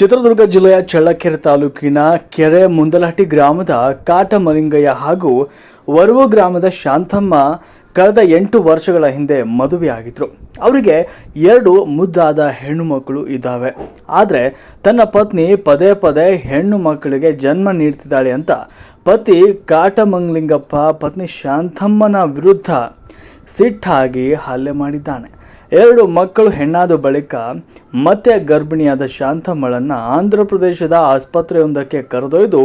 ಚಿತ್ರದುರ್ಗ ಜಿಲ್ಲೆಯ ಚಳ್ಳಕೆರೆ ತಾಲೂಕಿನ ಕೆರೆ ಮುಂದಲಹಟ್ಟಿ ಗ್ರಾಮದ ಕಾಟಮಲಿಂಗಯ್ಯ ಹಾಗೂ ವರುವ ಗ್ರಾಮದ ಶಾಂತಮ್ಮ ಕಳೆದ ಎಂಟು ವರ್ಷಗಳ ಹಿಂದೆ ಮದುವೆಯಾಗಿದ್ರು. ಅವರಿಗೆ ಎರಡು ಮುದ್ದಾದ ಹೆಣ್ಣು ಮಕ್ಕಳು ಇದ್ದಾವೆ. ಆದರೆ ತನ್ನ ಪತ್ನಿ ಪದೇ ಪದೇ ಹೆಣ್ಣು ಮಕ್ಕಳಿಗೆ ಜನ್ಮ ನೀಡ್ತಿದ್ದಾಳೆ ಅಂತ ಪತಿ ಕಾಟಮಂಗ್ಲಿಂಗಪ್ಪ ಪತ್ನಿ ಶಾಂತಮ್ಮನ ವಿರುದ್ಧ ಸಿಟ್ಟಾಗಿ ಹಲ್ಲೆ ಮಾಡಿದ್ದಾನೆ. ಎರಡು ಮಕ್ಕಳು ಹೆಣ್ಣಾದ ಬಳಿಕ ಮತ್ತೆ ಗರ್ಭಿಣಿಯಾದ ಶಾಂತಮ್ಮಳನ್ನು ಆಂಧ್ರ ಪ್ರದೇಶದ ಆಸ್ಪತ್ರೆಯೊಂದಕ್ಕೆ ಕರೆದೊಯ್ದು,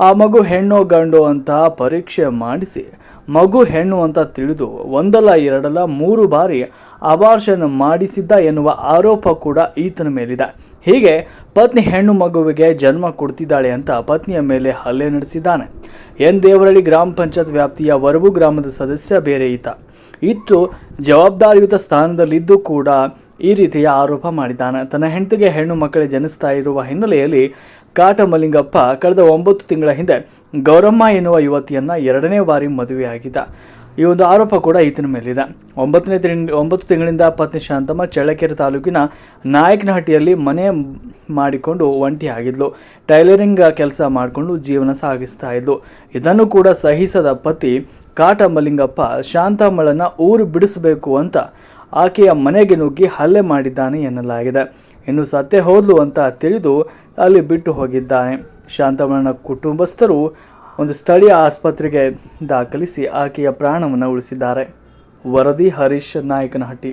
ಆ ಮಗು ಹೆಣ್ಣು ಗಂಡು ಅಂತ ಪರೀಕ್ಷೆ ಮಾಡಿಸಿ, ಮಗು ಹೆಣ್ಣು ಅಂತ ತಿಳಿದು ಒಂದಲ್ಲ ಎರಡಲ್ಲ ಮೂರು ಬಾರಿ ಅಬಾರ್ಷನ್ ಮಾಡಿಸಿದ್ದ ಎನ್ನುವ ಆರೋಪ ಕೂಡ ಈತನ ಮೇಲಿದೆ. ಹೀಗೆ ಪತ್ನಿ ಹೆಣ್ಣು ಮಗುವಿಗೆ ಜನ್ಮ ಕೊಡ್ತಿದ್ದಾಳೆ ಅಂತ ಪತ್ನಿಯ ಮೇಲೆ ಹಲ್ಲೆ ನಡೆಸಿದ್ದಾನೆ. ಎನ್ ದೇವರಳ್ಳಿ ಗ್ರಾಮ ಪಂಚಾಯತ್ ವ್ಯಾಪ್ತಿಯ ವರಬು ಗ್ರಾಮದ ಸದಸ್ಯ ಬೇರೆ ಈತ. ಇತ್ತು. ಜವಾಬ್ದಾರಿಯುತ ಸ್ಥಾನದಲ್ಲಿದ್ದು ಕೂಡ ಈ ರೀತಿಯ ಆರೋಪ ಮಾಡಿದ್ದಾನೆ. ತನ್ನ ಹೆಂಡತಿಗೆ ಹೆಣ್ಣು ಮಕ್ಕಳೇ ಜನಿಸ್ತಾ ಇರುವ ಹಿನ್ನೆಲೆಯಲ್ಲಿ ಕಾಟಮಲಿಂಗಪ್ಪ ಕಳೆದ ಒಂಬತ್ತು ತಿಂಗಳ ಹಿಂದೆ ಗೌರಮ್ಮ ಎನ್ನುವ ಯುವತಿಯನ್ನ ಎರಡನೇ ಬಾರಿ ಮದುವೆಯಾಗಿದ್ದ. ಈ ಒಂದು ಆರೋಪ ಕೂಡ ಈತನ ಮೇಲಿದೆ. ಒಂಬತ್ತನೇ ತಿಂಗ್ ಒಂಬತ್ತು ತಿಂಗಳಿಂದ ಪತ್ನಿ ಶಾಂತಮ್ಮ ಚಳ್ಳಕೆರೆ ತಾಲೂಕಿನ ನಾಯಕನಹಟ್ಟಿಯಲ್ಲಿ ಮನೆ ಮಾಡಿಕೊಂಡು ಒಂಟಿಯಾಗಿದ್ಲು. ಟೈಲರಿಂಗ್ ಕೆಲಸ ಮಾಡಿಕೊಂಡು ಜೀವನ ಸಾಗಿಸ್ತಾ ಇದ್ಲು. ಇದನ್ನು ಕೂಡ ಸಹಿಸದ ಪತಿ ಕಾಟ ಮಲಿಂಗಪ್ಪ ಶಾಂತಮ್ಮಳನ್ನು ಊರು ಬಿಡಿಸಬೇಕು ಅಂತ ಆಕೆಯ ಮನೆಗೆ ನುಗ್ಗಿ ಹಲ್ಲೆ ಮಾಡಿದ್ದಾನೆ ಎನ್ನಲಾಗಿದೆ. ಇನ್ನು ಸತ್ಯ ಹೋದ್ಲು ಅಂತ ತಿಳಿದು ಅಲ್ಲಿ ಬಿಟ್ಟು ಹೋಗಿದ್ದಾನೆ. ಶಾಂತಮ್ಮನ ಕುಟುಂಬಸ್ಥರು ಒಂದು ಸ್ಥಳೀಯ ಆಸ್ಪತ್ರೆಗೆ ದಾಖಲಿಸಿ ಆಕೆಯ ಪ್ರಾಣವನ್ನು ಉಳಿಸಿದ್ದಾರೆ. ವರದಿ ಹರೀಶ್ ನಾಯಕನಹಟ್ಟಿ.